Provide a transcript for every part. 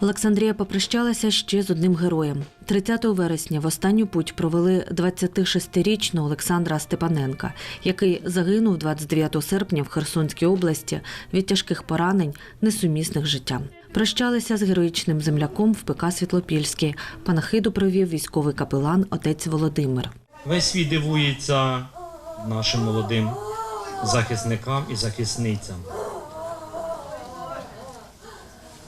Олександрія попрощалася ще з одним героєм. 30 вересня в останню путь провели 26-річного Олександра Степаненка, який загинув 29 серпня в Херсонській області від тяжких поранень, несумісних життям. Прощалися з героїчним земляком в ПК Світлопільський. Панахиду провів військовий капелан отець Володимир. Весь світ дивується нашим молодим захисникам і захисницям.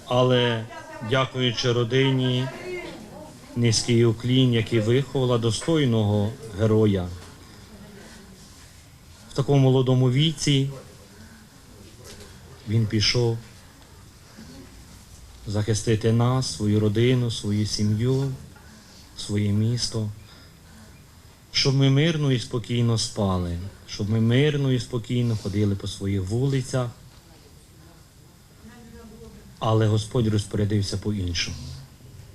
Але дякуючи родині, низький уклін, який виховала достойного героя. В такому молодому віці він пішов захистити нас, свою родину, свою сім'ю, своє місто щоб ми мирно і спокійно спали, щоб ми мирно і спокійно ходили по своїх вулицях. Але Господь розпорядився по-іншому,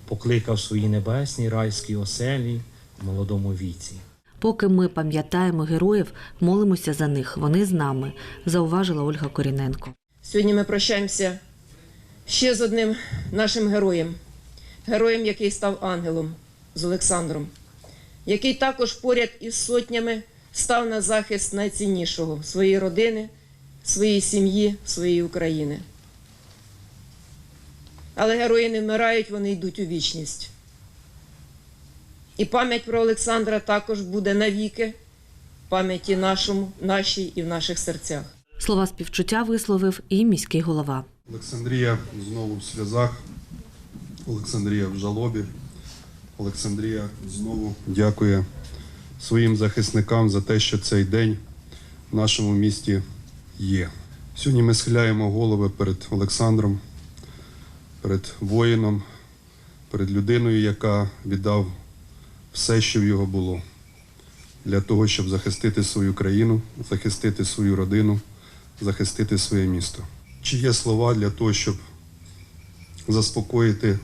покликав свої небесні райські оселі в молодому віці. Поки ми пам'ятаємо героїв, молимося за них. Вони з нами, зауважила Ольга Коріненко. Сьогодні ми прощаємося ще з одним нашим героєм, героєм, який став ангелом з Олександром, який також поряд із сотнями став на захист найціннішого своєї родини, своєї сім'ї, своєї України. Але герої не вмирають, вони йдуть у вічність. І пам'ять про Олександра також буде навіки пам'яті нашому, нашій і в наших серцях. Слова співчуття висловив і міський голова. Олександрія знову в сльозах, Олександрія в жалобі. Олександрія знову дякує своїм захисникам за те, що цей день в нашому місті є. Сьогодні ми схиляємо голови перед Олександром, перед воїном, перед людиною, яка віддав все, що в його було, для того, щоб захистити свою країну, захистити свою родину, захистити своє місто. Чи є слова для того, щоб заспокоїти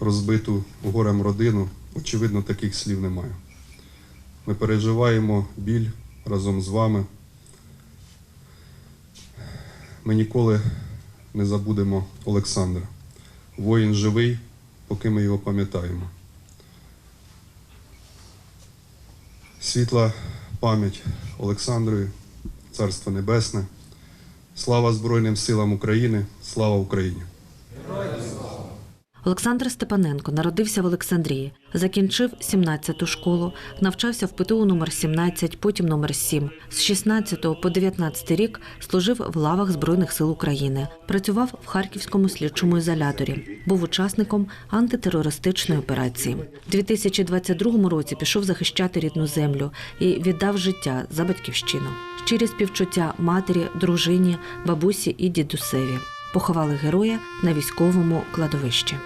розбиту горем родину? Очевидно, таких слів немає. Ми переживаємо біль разом з вами. Ми ніколи не забудемо Олександра. Воїн живий, поки ми його пам'ятаємо. Світла пам'ять Олександрою, Царство Небесне. Слава Збройним силам України, слава Україні! Олександр Степаненко народився в Олександрії, закінчив 17-ту школу, навчався в ПТУ номер 17, потім номер 7. З 16 по 19 рік служив в лавах Збройних сил України. Працював в Харківському слідчому ізоляторі. Був учасником антитерористичної операції. У 2022 році пішов захищати рідну землю і віддав життя за батьківщину. Щирі співчуття матері, дружині, бабусі і дідусеві. Поховали героя на військовому кладовищі.